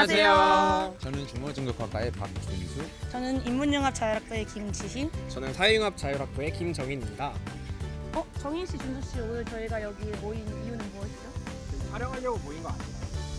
안녕하세요. 저는 중어중급학과의 박준수. 저는 인문영합 자율학과의 김지희. 저는 사회융합 자율학부의 김정인입니다. 어, 정인 씨, 준수 씨 오늘 저희가 여기 모인 이유는 무엇이죠? 촬영하려고 모인 거 아니에요?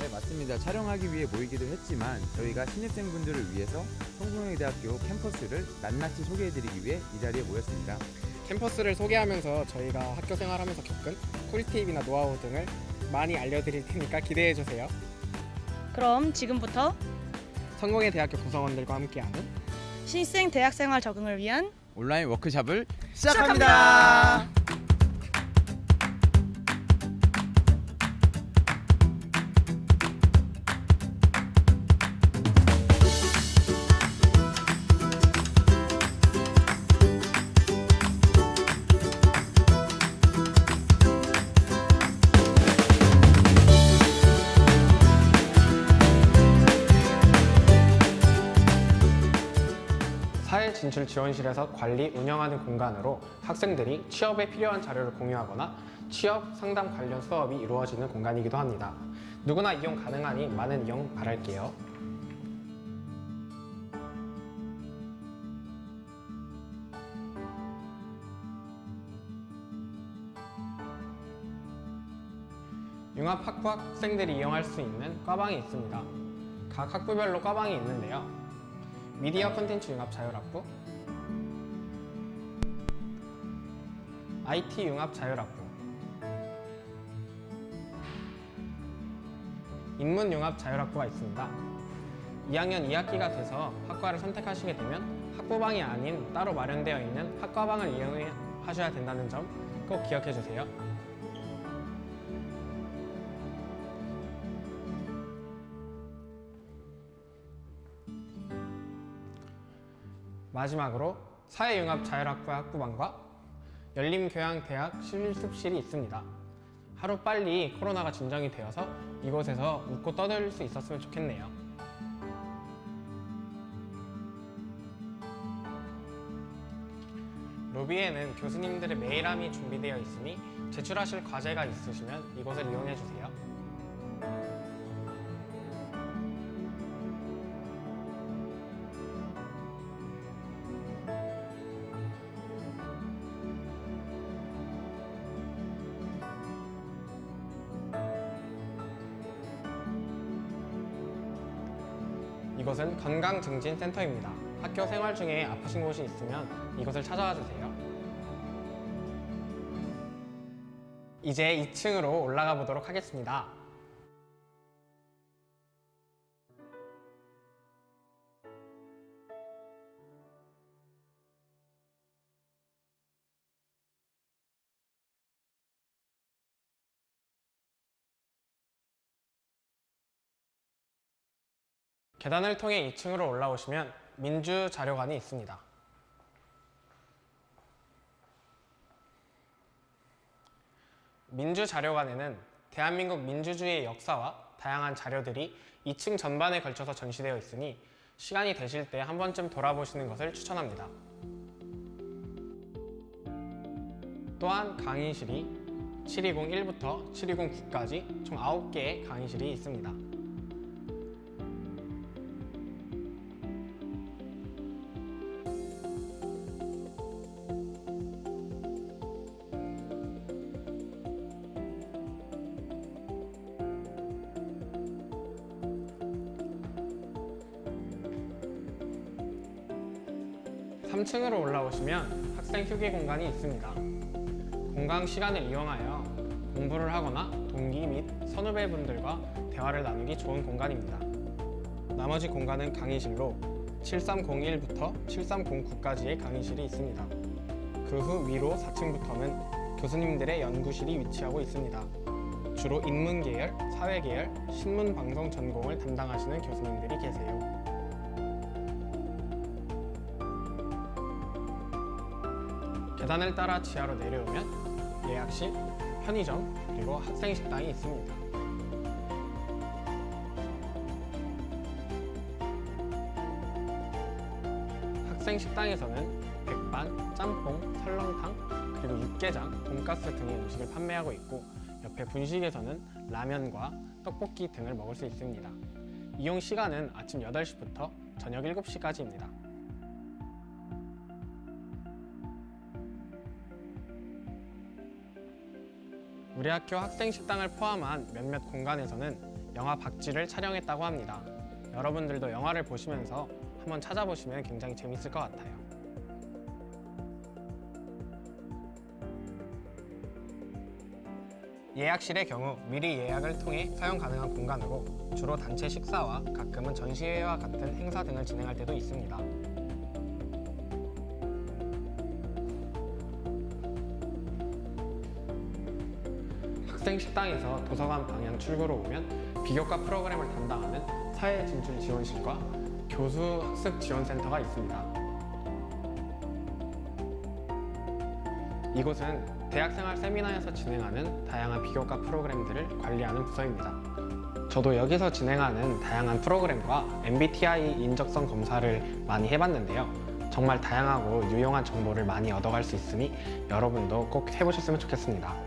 네 맞습니다. 촬영하기 위해 모이기도 했지만 저희가 신입생분들을 위해서 성공회대학교 캠퍼스를 낱낱이 소개해드리기 위해 이 자리에 모였습니다. 캠퍼스를 소개하면서 저희가 학교 생활하면서 겪은 꿀팁이나 노하우 등을 많이 알려드릴 테니까 기대해 주세요. 그럼 지금부터 성공의 대학교 구성원들과 함께하는 신입생 대학생활 적응을 위한 온라인 워크샵을 시작합니다. 진출 지원실에서 관리 운영하는 공간으로 학생들이 취업에 필요한 자료를 공유하거나 취업 상담 관련 수업이 이루어지는 공간이기도 합니다. 누구나 이용 가능하니 많은 이용 바랄게요. 융합 학부 학생들이 이용할 수 있는 과방이 있습니다. 각 학부별로 과방이 있는데요. 미디어 콘텐츠 융합 자율학부, IT 융합 자율학부, 인문 융합 자율학부가 있습니다. 2학년 2학기가 돼서 학과를 선택하시게 되면 학부방이 아닌 따로 마련되어 있는 학과방을 이용하셔야 된다는 점 꼭 기억해 주세요. 마지막으로 사회융합 자율학부 학부방과 열림교양대학 실습실이 있습니다. 하루 빨리 코로나가 진정이 되어서 이곳에서 웃고 떠들 수 있었으면 좋겠네요. 로비에는 교수님들의 메일함이 준비되어 있으니 제출하실 과제가 있으시면 이곳을 이용해 주세요. 이곳은 건강증진센터입니다. 학교 생활 중에 아프신 곳이 있으면 이곳을 찾아와 주세요. 이제 2층으로 올라가 보도록 하겠습니다. 계단을 통해 2층으로 올라오시면 민주 자료관이 있습니다. 민주 자료관에는 대한민국 민주주의의 역사와 다양한 자료들이 2층 전반에 걸쳐서 전시되어 있으니 시간이 되실 때 한 번쯤 돌아보시는 것을 추천합니다. 또한 강의실이 720-1부터 720-9까지 총 9개의 강의실이 있습니다. 삼층으로 올라오시면 학생 휴게 공간이 있습니다. 공강 시간을 이용하여 공부를 하거나 동기 및 선후배분들과 대화를 나누기 좋은 공간입니다. 나머지 공간은 강의실로 7301부터 7309까지의 강의실이 있습니다. 그 후 위로 4층부터는 교수님들의 연구실이 위치하고 있습니다. 주로 인문계열, 사회계열, 신문방송 전공을 담당하시는 교수님들이 계세요. 계단을 따라 지하로 내려오면 예약실, 편의점, 그리고 학생 식당이 있습니다. 학생 식당에서는 백반, 짬뽕, 설렁탕, 그리고 육개장, 돈가스 등의 음식을 판매하고 있고 옆에 분식에서는 라면과 떡볶이 등을 먹을 수 있습니다. 이용 시간은 아침 8시부터 저녁 7시까지입니다. 우리 학교 학생 식당을 포함한 몇몇 공간에서는 영화 박쥐를 촬영했다고 합니다. 여러분들도 영화를 보시면서 한번 찾아보시면 굉장히 재밌을 것 같아요. 예약실의 경우 미리 예약을 통해 사용 가능한 공간으로 주로 단체 식사와 가끔은 전시회와 같은 행사 등을 진행할 때도 있습니다. 학생 식당에서 도서관 방향 출구로 오면 비교과 프로그램을 담당하는 사회 진출 지원실과 교수 학습 지원센터가 있습니다. 이곳은 대학생활 세미나에서 진행하는 다양한 비교과 프로그램들을 관리하는 부서입니다. 저도 여기서 진행하는 다양한 프로그램과 MBTI 인적성 검사를 많이 해봤는데요. 정말 다양하고 유용한 정보를 많이 얻어갈 수 있으니 여러분도 꼭 해보셨으면 좋겠습니다.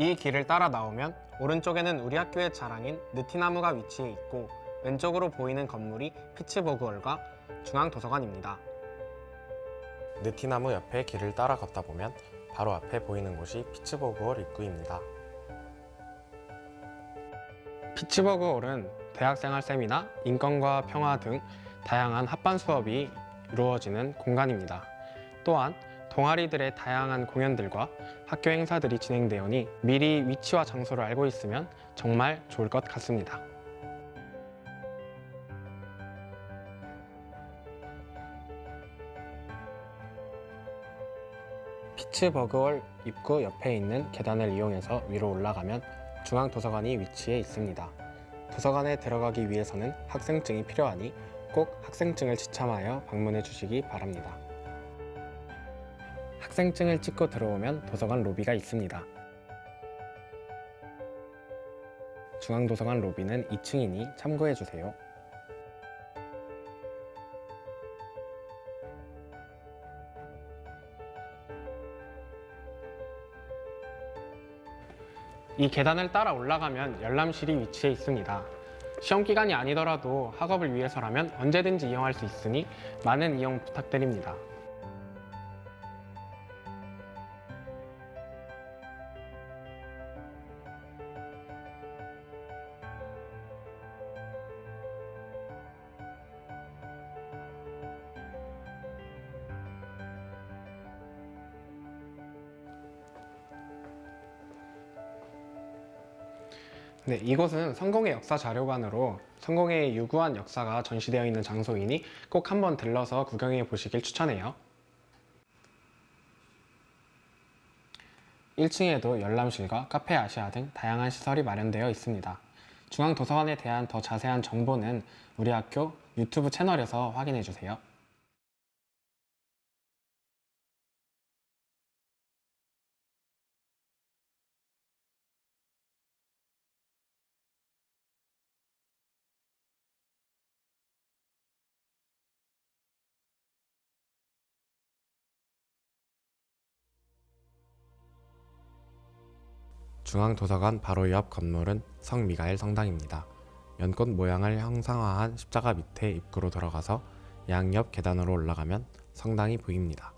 이 길을 따라 나오면 오른쪽에는 우리 학교의 자랑인 느티나무가 위치해 있고 왼쪽으로 보이는 건물이 피츠버그월과 중앙도서관입니다. 느티나무 옆에 길을 따라 걷다 보면 바로 앞에 보이는 곳이 피츠버그월 입구입니다. 피츠버그월은 대학생활 세미나, 인권과 평화 등 다양한 합반 수업이 이루어지는 공간입니다. 또한 동아리들의 다양한 공연들과 학교 행사들이 진행되오니 미리 위치와 장소를 알고 있으면 정말 좋을 것 같습니다. 피츠버그월 입구 옆에 있는 계단을 이용해서 위로 올라가면 중앙도서관이 위치해 있습니다. 도서관에 들어가기 위해서는 학생증이 필요하니 꼭 학생증을 지참하여 방문해 주시기 바랍니다. 학생증을 찍고 들어오면 도서관 로비가 있습니다. 중앙도서관 로비는 2층이니 참고해 주세요. 이 계단을 따라 올라가면 열람실이 위치해 있습니다. 시험 기간이 아니더라도 학업을 위해서라면 언제든지 이용할 수 있으니 많은 이용 부탁드립니다. 이곳은 성공의 역사 자료관으로 성공의 유구한 역사가 전시되어 있는 장소이니 꼭 한번 들러서 구경해 보시길 추천해요. 1층에도 열람실과 카페 아시아 등 다양한 시설이 마련되어 있습니다. 중앙도서관에 대한 더 자세한 정보는 우리 학교 유튜브 채널에서 확인해 주세요. 중앙도서관 바로 옆 건물은 성미가엘 성당입니다. 연꽃 모양을 형상화한 십자가 밑에 입구로 들어가서 양옆 계단으로 올라가면 성당이 보입니다.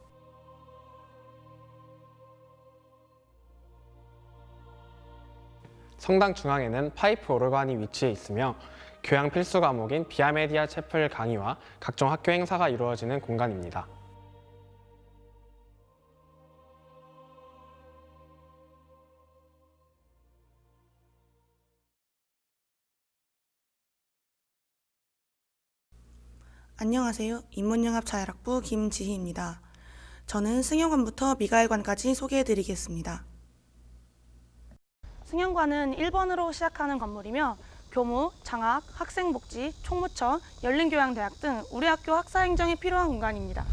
성당 중앙에는 파이프 오르간이 위치해 있으며 교양 필수 과목인 비아메디아 채플 강의와 각종 학교 행사가 이루어지는 공간입니다. 안녕하세요. 인문영합자율학부 김지희입니다. 저는 승용관부터 미가일관까지 소개해드리겠습니다. 승현관은 1번으로 시작하는 건물이며 교무, 장학, 학생복지, 총무처, 열린교양대학 등 우리 학교 학사행정에 필요한 공간입니다.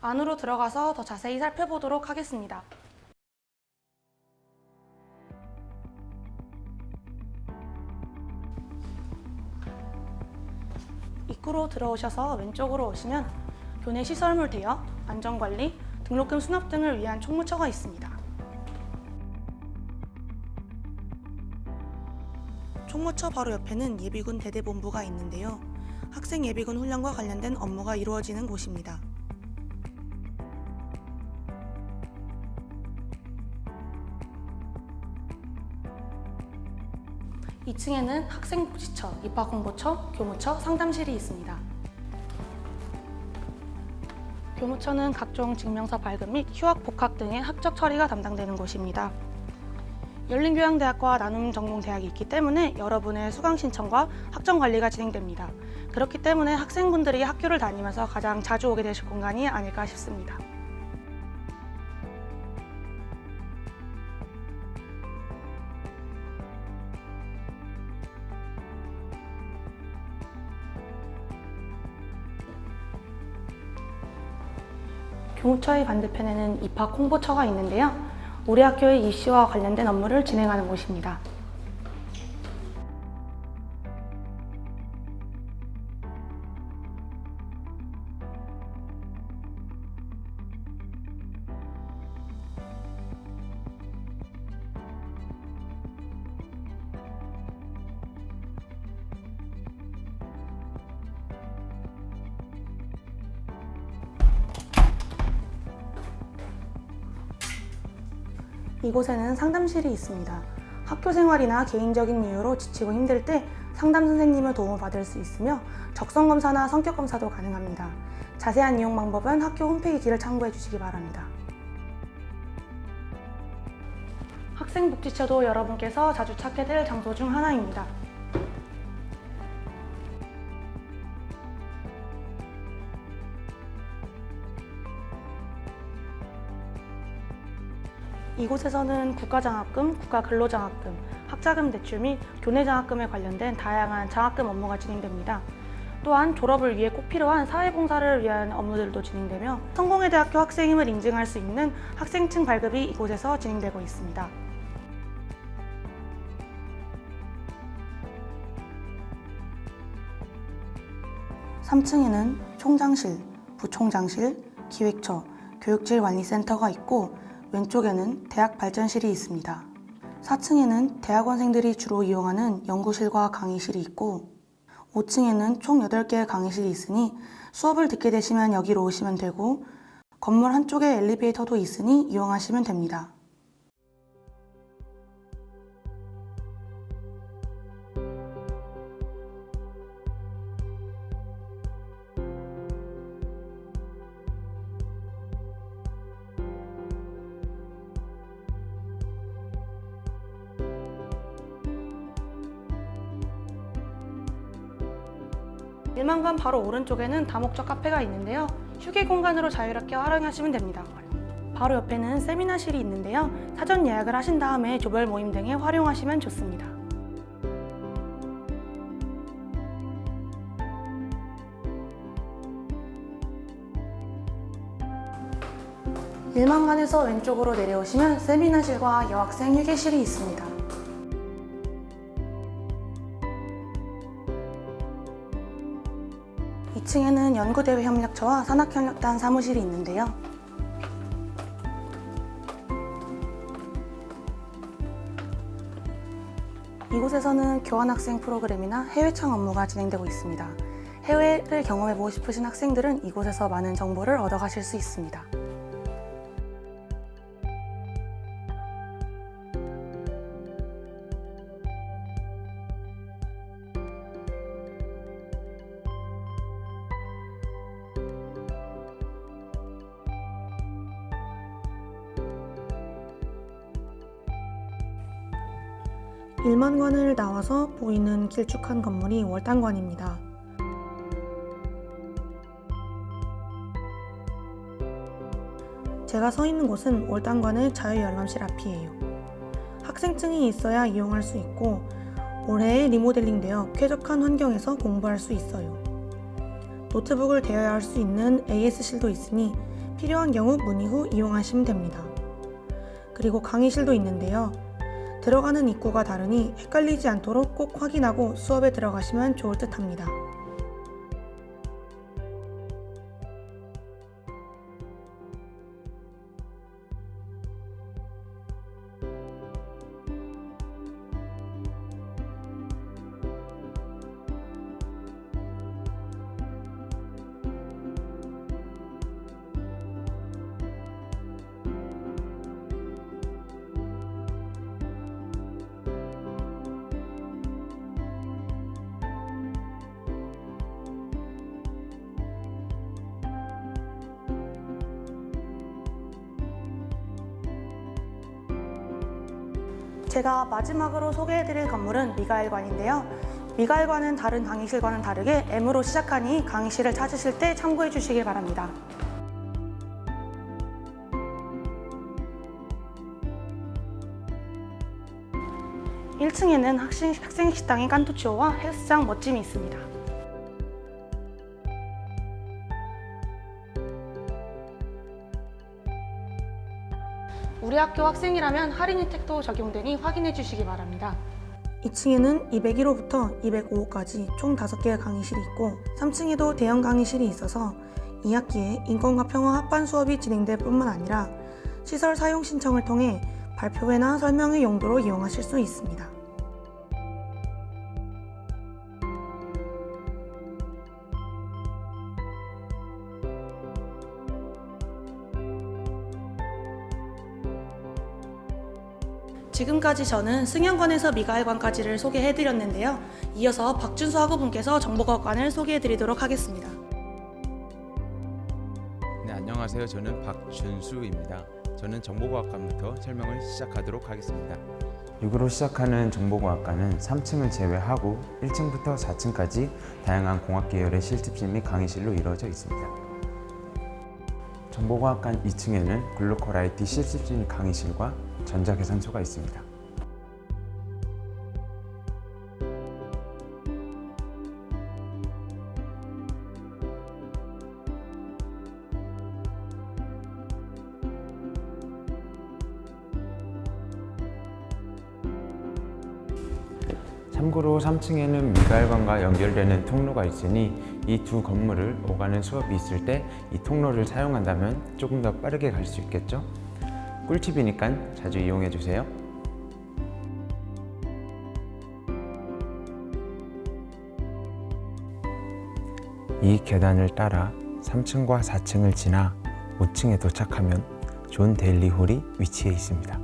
안으로 들어가서 더 자세히 살펴보도록 하겠습니다. 입구로 들어오셔서 왼쪽으로 오시면 교내 시설물 대여, 안전관리, 등록금 수납 등을 위한 총무처가 있습니다. 총무처 바로 옆에는 예비군 대대본부가 있는데요. 학생 예비군 훈련과 관련된 업무가 이루어지는 곳입니다. 이층에는 학생복지처, 입학홍보처, 교무처, 상담실이 있습니다. 교무처는 각종 증명서 발급 및 휴학, 복학 등의 학적 처리가 담당되는 곳입니다. 열린교양대학과 나눔전공대학이 있기 때문에 여러분의 수강 신청과 학점 관리가 진행됩니다. 그렇기 때문에 학생분들이 학교를 다니면서 가장 자주 오게 되실 공간이 아닐까 싶습니다. 교무처의 반대편에는 입학 홍보처가 있는데요. 우리 학교의 입시와 관련된 업무를 진행하는 곳입니다. 이곳에는 상담실이 있습니다. 학교 생활이나 개인적인 이유로 지치고 힘들 때 상담 선생님의 도움을 받을 수 있으며 적성 검사나 성격 검사도 가능합니다. 자세한 이용 방법은 학교 홈페이지를 참고해 주시기 바랍니다. 학생복지처도 여러분께서 자주 찾게 될 장소 중 하나입니다. 이곳에서는 국가장학금, 국가근로장학금, 학자금 대출 및 교내장학금에 관련된 다양한 장학금 업무가 진행됩니다. 또한 졸업을 위해 꼭 필요한 사회봉사를 위한 업무들도 진행되며 성공회대학교 학생임을 인증할 수 있는 학생증 발급이 이곳에서 진행되고 있습니다. 삼층에는 총장실, 부총장실, 기획처, 교육질 관리센터가 있고 왼쪽에는 대학 발전실이 있습니다. 4층에는 대학원생들이 주로 이용하는 연구실과 강의실이 있고 5층에는 총 8개의 강의실이 있으니 수업을 듣게 되시면 여기로 오시면 되고 건물 한쪽에 엘리베이터도 있으니 이용하시면 됩니다. 일만관 바로 오른쪽에는 다목적 카페가 있는데요. 휴게 공간으로 자유롭게 활용하시면 됩니다. 바로 옆에는 세미나실이 있는데요. 사전 예약을 하신 다음에 조별 모임 등에 활용하시면 좋습니다. 일만관에서 왼쪽으로 내려오시면 세미나실과 여학생 휴게실이 있습니다. 2층에는 연구대회 협력처와 산학협력단 사무실이 있는데요. 이곳에서는 교환학생 프로그램이나 해외 창 업무가 진행되고 있습니다. 해외를 경험해보고 싶으신 학생들은 이곳에서 많은 정보를 얻어가실 수 있습니다. 일만관을 나와서 보이는 길쭉한 건물이 월당관입니다. 제가 서 있는 곳은 월당관의 자유열람실 앞이에요. 학생증이 있어야 이용할 수 있고 올해 리모델링되어 쾌적한 환경에서 공부할 수 있어요. 노트북을 대여할 수 있는 AS실도 있으니 필요한 경우 문의 후 이용하시면 됩니다. 그리고 강의실도 있는데요. 들어가는 입구가 다르니 헷갈리지 않도록 꼭 확인하고 수업에 들어가시면 좋을 듯 합니다. 제가 마지막으로 소개해드릴 건물은 미가엘관인데요. 미가엘관은 다른 강의실과는 다르게 M으로 시작하니 강의실을 찾으실 때 참고해 주시길 바랍니다. 1층에는 학생, 학생 식당인 깐토치오와 헬스장 멋짐이 있습니다. 우리 학교 학생이라면 할인 혜택도 적용되니 확인해 주시기 바랍니다. 2층에는 201호부터 205호까지 총 5개의 강의실이 있고 3층에도 대형 강의실이 있어서 2학기에 인권과 평화 합반 수업이 진행될 뿐만 아니라 시설 사용 신청을 통해 발표회나 설명회 용도로 이용하실 수 있습니다. 지금까지 저는 승연관에서 미가엘관까지를 소개해드렸는데요. 이어서 박준수 학우분께서 정보과관을 소개해드리도록 하겠습니다. 네, 안녕하세요. 저는 박준수입니다. 저는 정보과학과부터 설명을 시작하도록 하겠습니다. 6으로 시작하는 정보과학과는 3층을 제외하고 1층부터 4층까지 다양한 공학 계열의 실습실 및 강의실로 이루어져 있습니다. 정보과학과 2층에는 글로컬 IT 실습실 및 강의실과 전자계산소가 있습니다. 참고로 3층에는 미가엘관과 연결되는 통로가 있으니 이 두 건물을 오가는 수업이 있을 때 이 통로를 사용한다면 조금 더 빠르게 갈 수 있겠죠? 꿀팁이니까 자주 이용해 주세요. 이 계단을 따라 3층과 4층을 지나 5층에 도착하면 존 데일리 홀이 위치해 있습니다.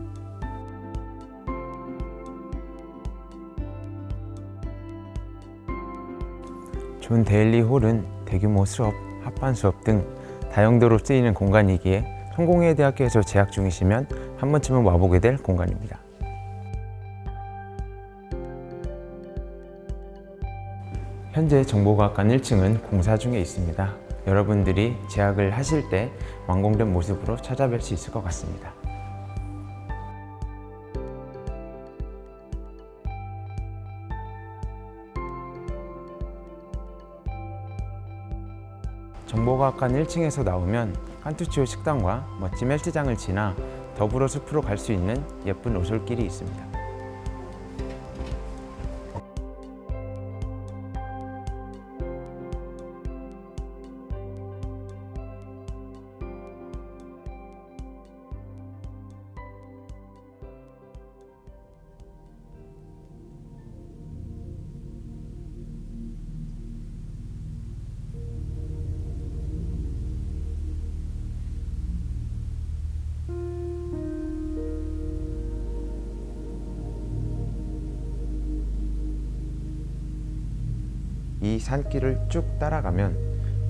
존 데일리 홀은 대규모 수업, 합반 수업 등 다용도로 쓰이는 공간이기에 성공회 대학교에서 재학 중이시면 한 번쯤은 와보게 될 공간입니다. 현재 정보과학관 1층은 공사 중에 있습니다. 여러분들이 재학을 하실 때 완공된 모습으로 찾아뵐 수 있을 것 같습니다. 정보과학관 1층에서 나오면 칸투치오 식당과 멋진 헬스장을 지나 더불어 숲으로 갈 수 있는 예쁜 오솔길이 있습니다. 이 산길을 쭉 따라가면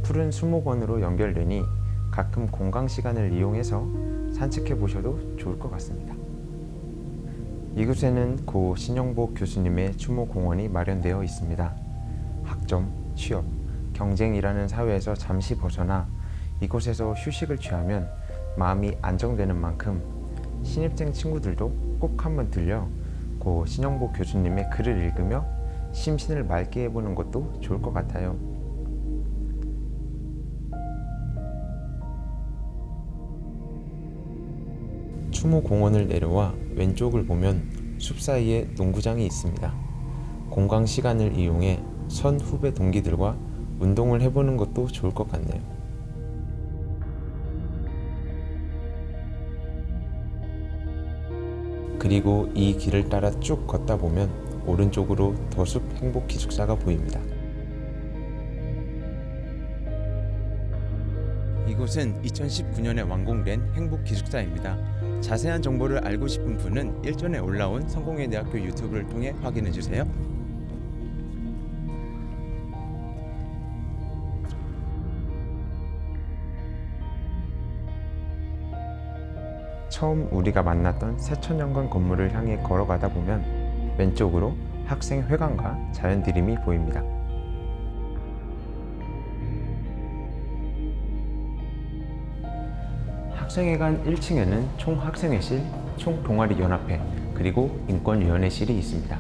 푸른 수목원으로 연결되니 가끔 공강 시간을 이용해서 산책해 보셔도 좋을 것 같습니다. 이곳에는 고 신영복 교수님의 추모 공원이 마련되어 있습니다. 학점, 취업, 경쟁이라는 사회에서 잠시 벗어나 이곳에서 휴식을 취하면 마음이 안정되는 만큼 신입생 친구들도 꼭 한번 들려 고 신영복 교수님의 글을 읽으며 심신을 맑게 해보는 것도 좋을 것 같아요. 추모 공원을 내려와 왼쪽을 보면 숲 사이에 농구장이 있습니다. 공강 시간을 이용해 선 후배 동기들과 운동을 해보는 것도 좋을 것 같네요. 그리고 이 길을 따라 쭉 걷다 보면 오른쪽으로 더숲 행복 기숙사가 보입니다. 이곳은 2019년에 완공된 행복 기숙사입니다. 자세한 정보를 알고 싶은 분은 일전에 올라온 성공회 대학교 유튜브를 통해 확인해 주세요. 처음 우리가 만났던 새천년관 건물을 향해 걸어가다 보면 왼쪽으로 학생 회관과 자연드림이 보입니다. 학생회관 1층에는 총학생회실, 총동아리연합회, 그리고 인권위원회실이 있습니다.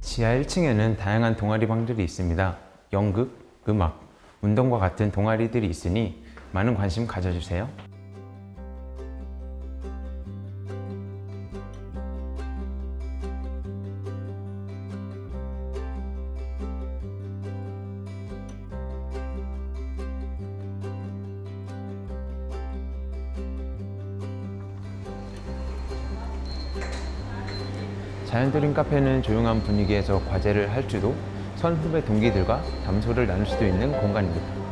지하 1층에는 다양한 동아리 방들이 있습니다. 연극, 음악, 운동과 같은 동아리들이 있으니 많은 관심 가져주세요. 자연드림 카페는 조용한 분위기에서 과제를 할 주도 선후배 동기들과 담소를 나눌 수도 있는 공간입니다.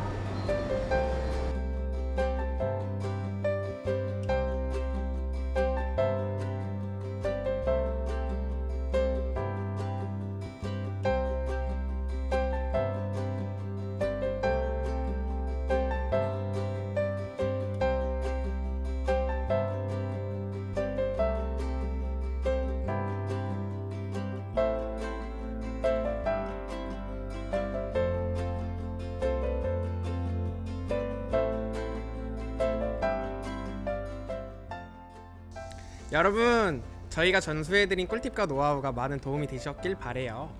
여러분, 저희가 전수해드린 꿀팁과 노하우가 많은 도움이 되셨길 바래요.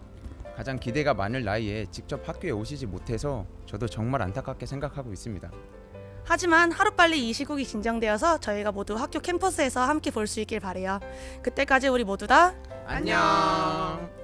가장 기대가 많을 나이에 직접 학교에 오시지 못해서 저도 정말 안타깝게 생각하고 있습니다. 하지만 하루빨리 이 시국이 진정되어서 저희가 모두 학교 캠퍼스에서 함께 볼 수 있길 바래요. 그때까지 우리 모두 다 안녕.